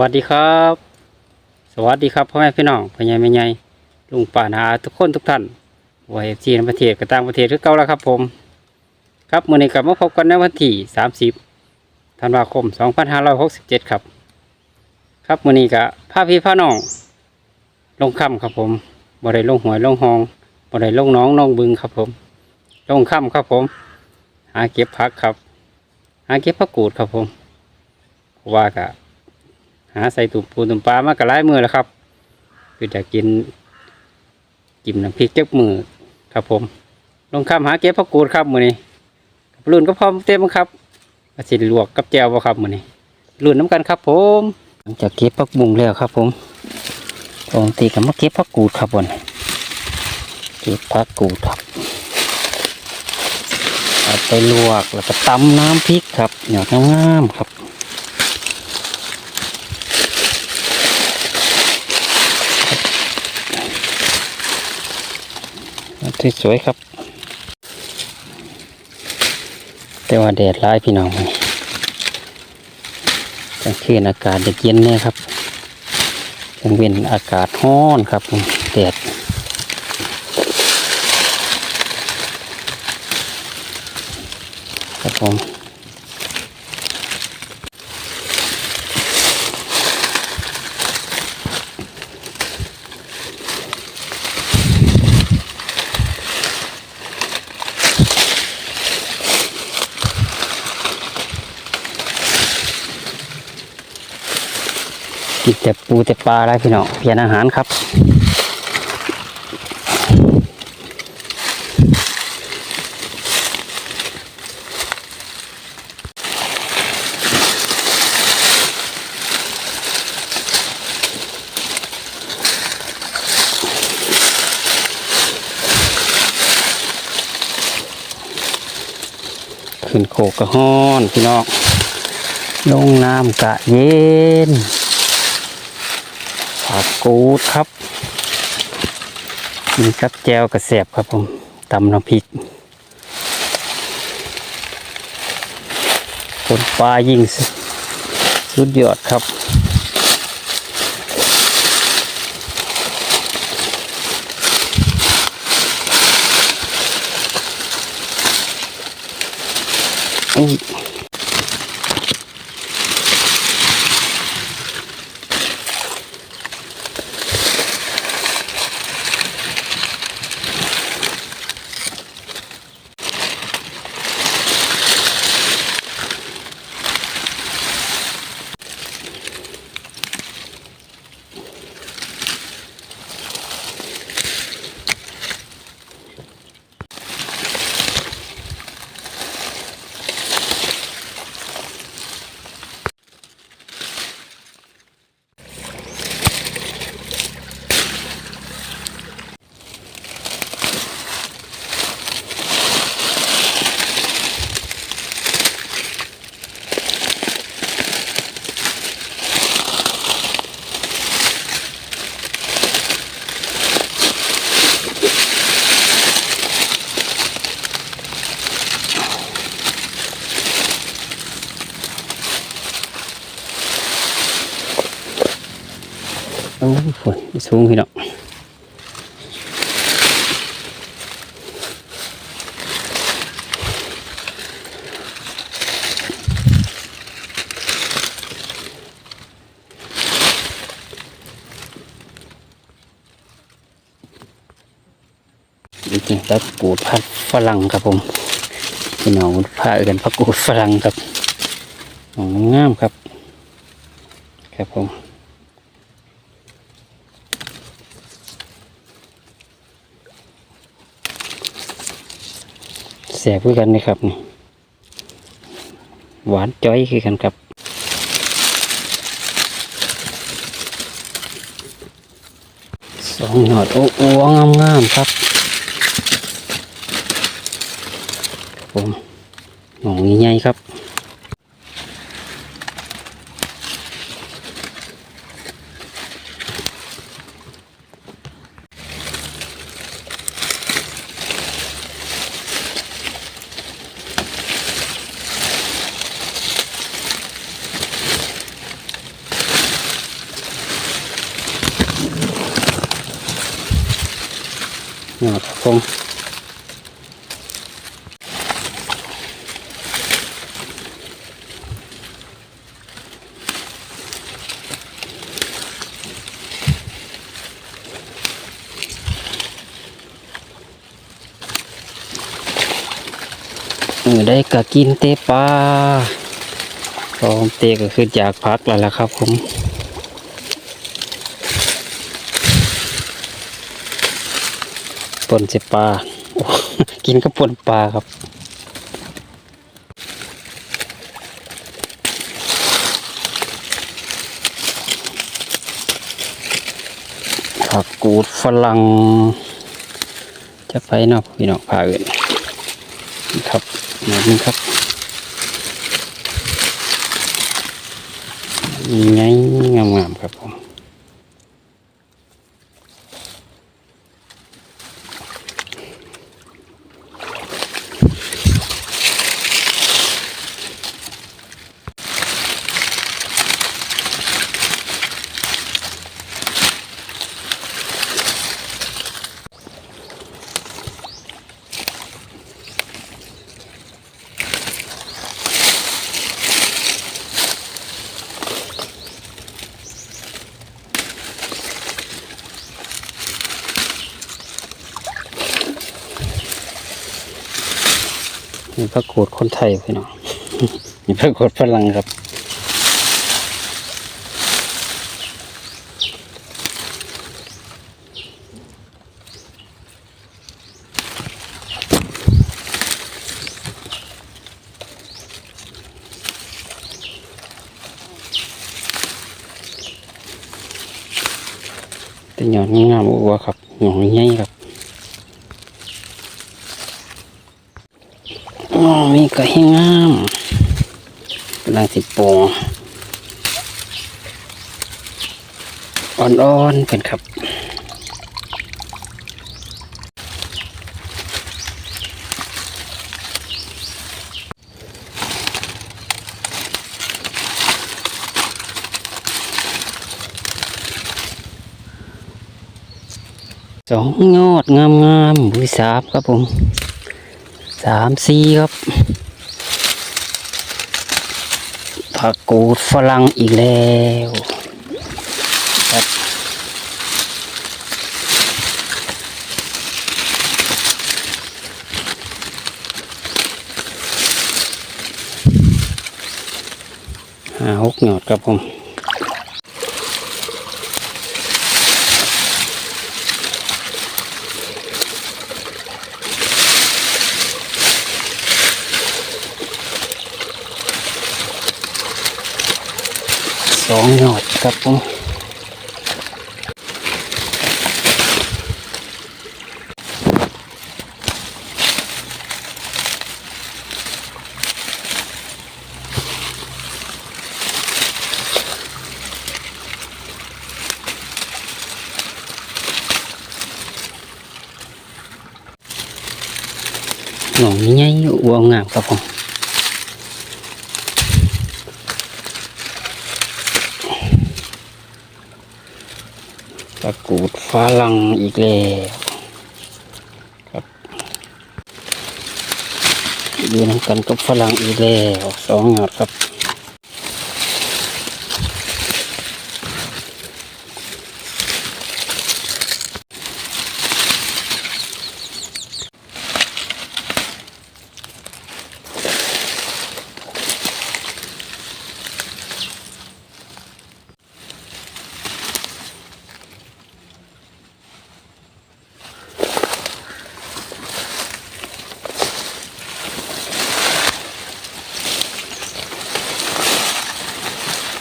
วัสดีครับ สวัสดีครับพ่อแม่พี่น้องพ่อใหญ่แม่ใหญ่ลุงป่านาทุกคนทุกท่านวัยจีนประเทศกับต่างประเทศคือเก่าแล้วครับผม ครับมื่อนี้กลับมาพบกันในวันที่ 30ธันวาคม 2567 ครับ ครับมื่อนี้กับพาพี่พาน้อง ลงค่ำครับผมบ่ได้ลงหวยลงหองบ่ได้ลงน้องน้องบึงครับผม ลงค่ำครับผม หาเก็บผักครับ หาเก็บผักกูดครับผมว่ากะ หาใส่ตุ่มปูตุ่มปลามากระไล่มือแล้วครับคือจะกินจิ้มน้ำพริกเจ็บมือครับผม ลงข้ามหาเก็บผักกูดครับมือนี้รุ่นก็พร้อมเต็มครับอาสิลวกกับแจวบ่ครับมือนี้รุ่นน้ำกันครับผม หลังจากเก็บผักบุ้งแล้วครับผมปกติก็มาเก็บผักกูดครับบนเก็บผักกูดครับเอาไปลวกแล้วก็ตำน้ำพริกครับเหยอดงามๆครับ สวยๆครับ แต่ว่าแดดร้ายพี่น้องกลางคืนอากาศจะเย็นเนี่ยครับกลางเว้นอากาศร้อนครับแดดครับผม กินแต่ปูแต่ปลาอะไรพี่น้องเปลี่ยนอาหารครับขึ้นโคกกระห้อนพี่น้องลงน้ำกะเย็น ผักกูดครับกินกับแจวกระเสบครับผมตำน้ำพริกคนปลายิ่งสุดยอดครับ สูงพี่น้องจริงๆแล้วกูดพัดฝรั่งครับผมพี่น้องพากันพักกูดฝรั่งครับอ๋องามครับ ครับผม สบคือกันนะครับนี่หวานจ้อยคือกันครับสองหนอดโอ้โอ้งามงาครับผมหงอใหญ่ครับ ได้กะกินเตปลาพร้อมเตก็คือจากพักแล้วล่ะครับผมปนเสปลา กินกับปนปลาครับผักกูดฝรั่งจะไปนาะพี่น้องพาอื่นครับ หมดนี้ครับไงงามๆครับผม มีพ ระโกดคนไทยพี่น้องมีพระโกดฝรั่งครับแต่หยอดงามๆอัวครับหยอดใหญ่ครับ อ๋อมีก็ให้งามกำลังสิโปงอ่อนๆเป็นครับสองยอดงามๆบุยสามครับผม สามสี่ครับ ผักกูดฝรั่งอีกแล้วครับห้าหกหยอดครับผม สองหยอดครับผมหนองนี้ใหญ่อ้วงงามครับผม ตะกูดฝรั่งอีกแล้วครับอยู่นำกันกับฝรั่งอีกแล้วสองหยอดครับ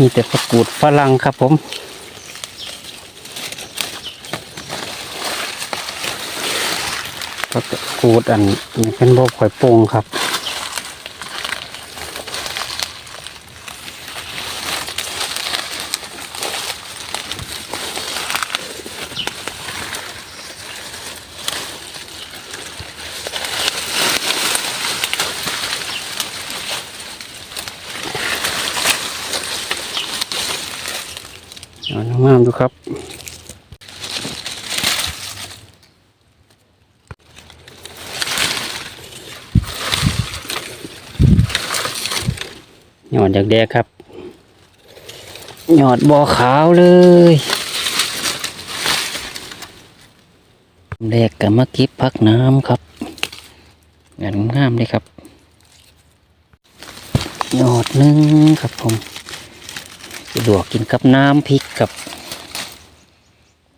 มีแต่ผักกูดฝรั่งครับผมผักกูดอันนี้เป็นบ่อข่อยปงครับ งามดูครับหยอดจากแดกครับหยอดบ่อขาวเลยแรกกับมาก็บพักน้ำครับงานงามเลยครับหยอดนึ่งครับผม สะดวกกินกับน้ำพริกกับ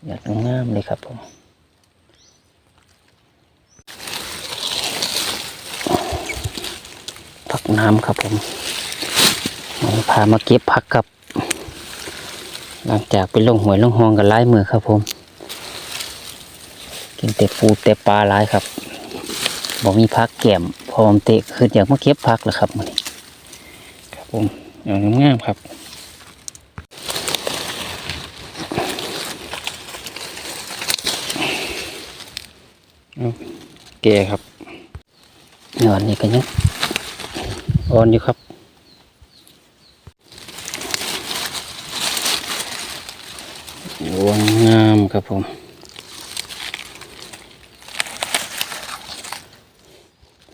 หยอดงามเลยครับผมผักน้ำครับผมพามาเก็บผักครับ หลังจากไปลงหวยลงหองกันไล่มือครับผม กินแต่ปูแต่ปลาหลายครับบอกมีพักแก้มพอมเตะคืออยากมาเก็บผักแล้วครับมันนี้ครับผมอย่างงามครับเอา แก่ครับนอนนี่กันยังอ่อนอยู่ครับดวงงามครับผม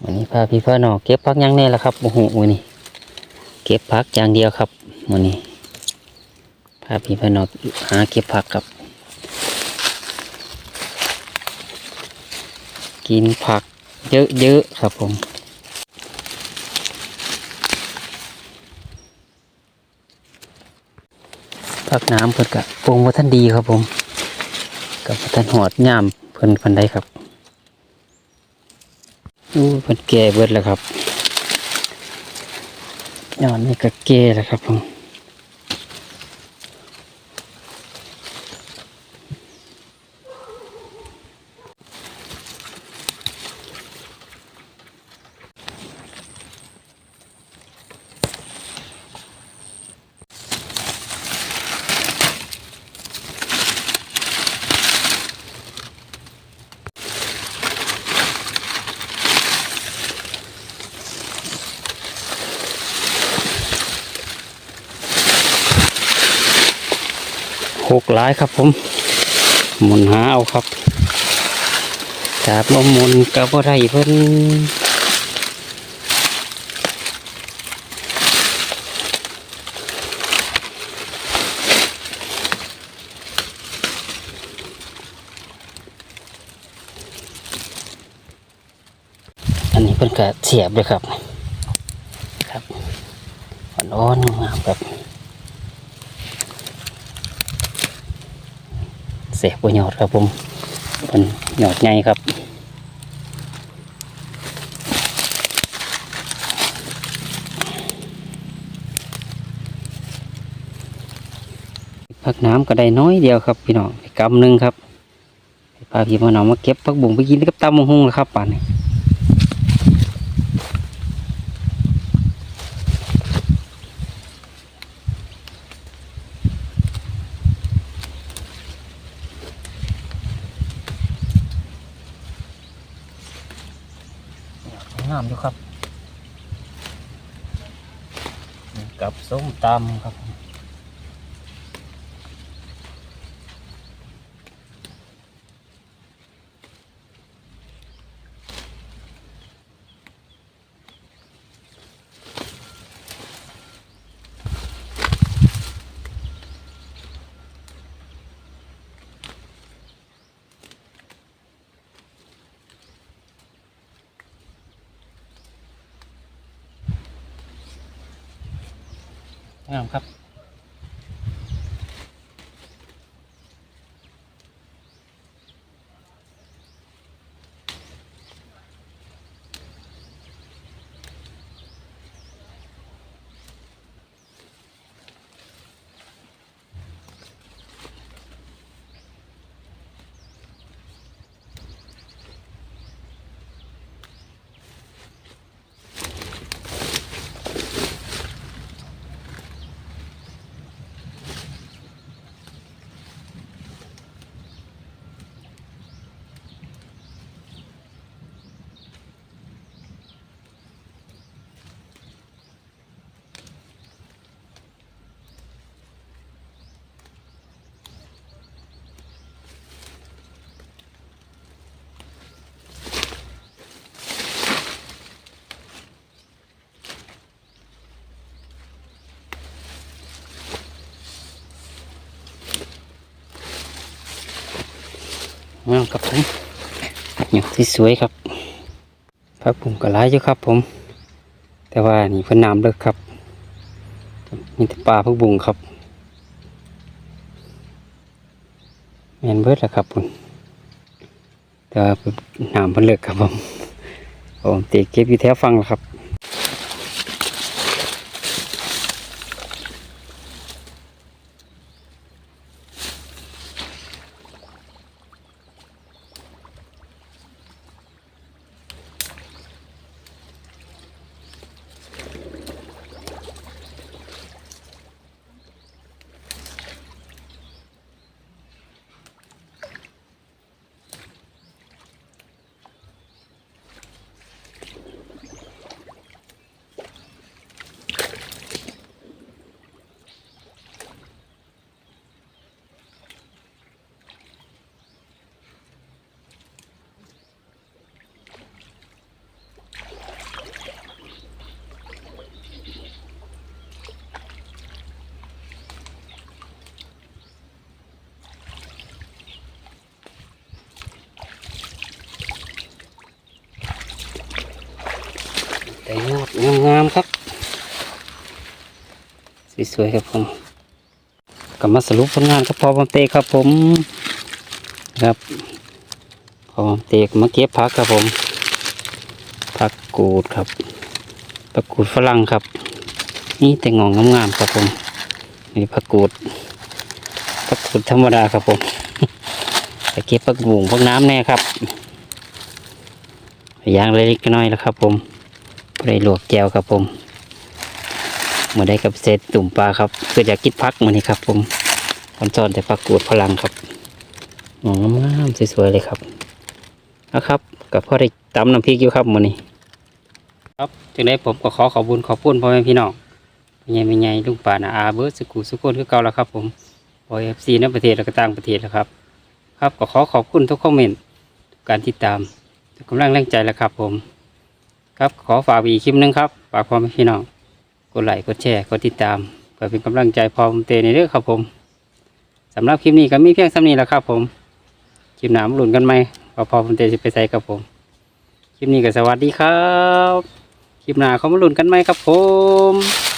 วันนี้พาพี่พาน้อเก็บพักยังแน่ละครับโอ้โหวันนี้ เก็บพักอย่างเดียวครับวันนี้พาพี่พาน้อหาเก็บผักครับ กินผักเยอะๆครับผมพักน้ำเพิ่นกะปรุงว่าท่านดีครับผม กับว่าท่านหอดย่ามเพิ่นพิ่นได้ครับอู้เพิ่นแก่เบิดแล้วครับยอดนี่ก็แก่แล้วครับผม หกหลายครับผม หมุนหาเอาครับจับมาหมุนกับว่าไรเพิ่นอันนี้เพิ่นก็เสียบเลยครับ ครับอ่อนๆงามครับ เสกบประโยอดครับผมเป็นหยอดใหญ่ครับพักน้ำก็ได้น้อยเดียวครับพี่น้องกำหนึ่งครับพาพี่มาน้องมาเก็บพักบุ่งไปกินกับตำมงหงแล้วครับป่านนี้งามอยู่ครับ กับส้มตำครับ งามครับ งามครับผมอย่างที่สวยครับพักผมก็ร้ายอยู่ครับผม แต่ว่านี่เพิ่นน้ำเลิกครับมีแต่ปลาพักบุงครับแมนเบิดแล้วครับผมแต่ว่าเพิ่นน้ำเพิ่นเลิกครับผมผมตีเก็บอยู่แถวฟังล้วครับ สวยๆครับผมกลับมาสรุปผลงานครับพอผมเตะครับผมครับพอผมเตะมาเก็บผักครับผมผักกูดครับผักกูดฝรั่งครับ นี่แต่งองงามๆครับผมนี่ผักกูดผักกูดธรรมดาครับผมแต่เก็บผักบุ้งผักน้ำแน่ครับย่างเล็กๆน้อยแล้วครับผมไปลวกแจวครับผม มาได้กับเศษตุ่มปลาครับเพื่ออยากกินพักมันนี่ครับผมคอนจอนแต่พักกูดพลังครับงองงามสวยๆเลยครับนะครับกับพ่อได้ตำน้ำพริกอยู่ครับมันนี่ครับจึงได้ผมก็ขอขอบคุญขอบคุณพ่อแม่พี่น้องเป็นไงเป็นไงลุงป่านาอาเบิร์สกูสุกคนคือเก่าแล้วครับ ผมบอยเอฟซีในประเทศและก็ต่างประเทศแล้วครับ ครับก็ขอขอบคุณทุกคอมเมนต์การติดตามกำลังแรงใจแล้วครับ ผม ครับขอฝากอีกคลิปหนึงครับฝากพ่อแม่พี่น้อง ดไลค์กดแชร์กดติดตามเพื่อเป็นกำลังใจพอผมเตในเรื่องครับผมสำหรับคลิปนี้ก็มีเพียงสำนี้แหล้วครับผมคลิปหนามหลุนกันไหมว่าพอผมเตจะไปใส่กับผม คลิปนี้ก็สวัสดีครับ คลิปหน้าเขามาหลุนกันไหมครับผม